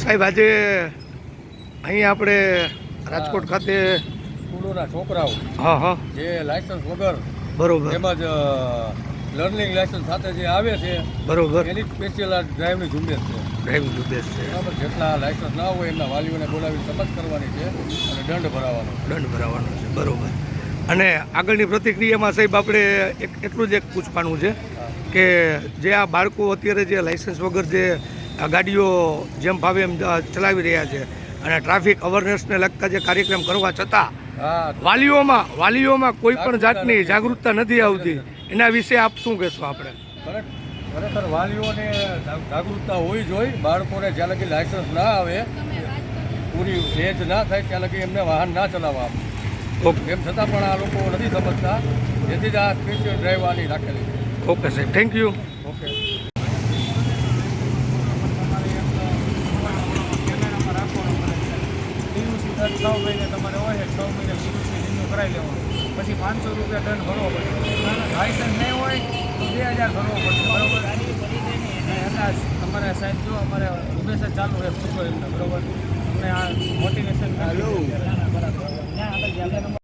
સાહેબ આજે અહીં આપણે રાજકોટ ખાતે સ્કૂલોના છોકરાઓ હા હા. જે લાયસન્સ વગર બરોબર. તેમજ લર્નિંગ લાયસન્સ સાથે જે આવે છે બરોબર. એની સ્પેશિયલ આ ડ્રાઈવની ઝુંબેશ છે. ડ્રાઇવિંગ ઝુંબેશ છે. બરાબર જેટલા લાયસન્સ ના હોય એમના વાલીઓને બોલાવી તપાસ કરવાની છે અને દંડ ભરાવાનો દંડ ભરાવાનો છે બરોબર. અને આગળની પ્રતિક્રિયામાં સાહેબ આપણે એક એટલું જ એક પૂછવાનું છે કે જે આ બાળકો અત્યારે જે લાયસન્સ વગર જે ગાડીઓ જેમ ભાવે એમ ચલાવી રહ્યા છે. અને ટ્રાફિક અવેરનેસને લગતા જે કાર્યક્રમ કરવા છતાં વાલીઓમાં વાલીઓમાં કોઈ પણ જાતની જાગૃતતા નથી આવતી. એના વિશે આપ શું કહેશો આપણે? ખરેખર વાલીઓને જાગૃતતા હોવી જોઈએ. બાળકોને જ્યાં લગી લાયસન્સ ના આવે પૂરી એજ ના થાય ત્યાં લગી એમને વાહન ના ચલાવવા. ઓકે. એમ છતાં પણ આ લોકો નથી સમજતા. જેથી જ આ સ્પેશિયલ ડ્રાઈવ આની રાખેલી છે. ઓકે સાહેબ. Thank you okay. દર છ મહિને તમારે હોય છે છ મહિને રિન્યુ કરાવી લેવાનું. પછી પાંચસો રૂપિયા દંડ ભરવો પડે. લાયસન્સ નહીં હોય તો બે હજાર ભરવો પડશે બરોબર? એટલા તમારે સાહેબ જો અમારે જ ચાલુ છે પૂછો એમને બરોબર? અમને આ મોટિવેશન બરાબર.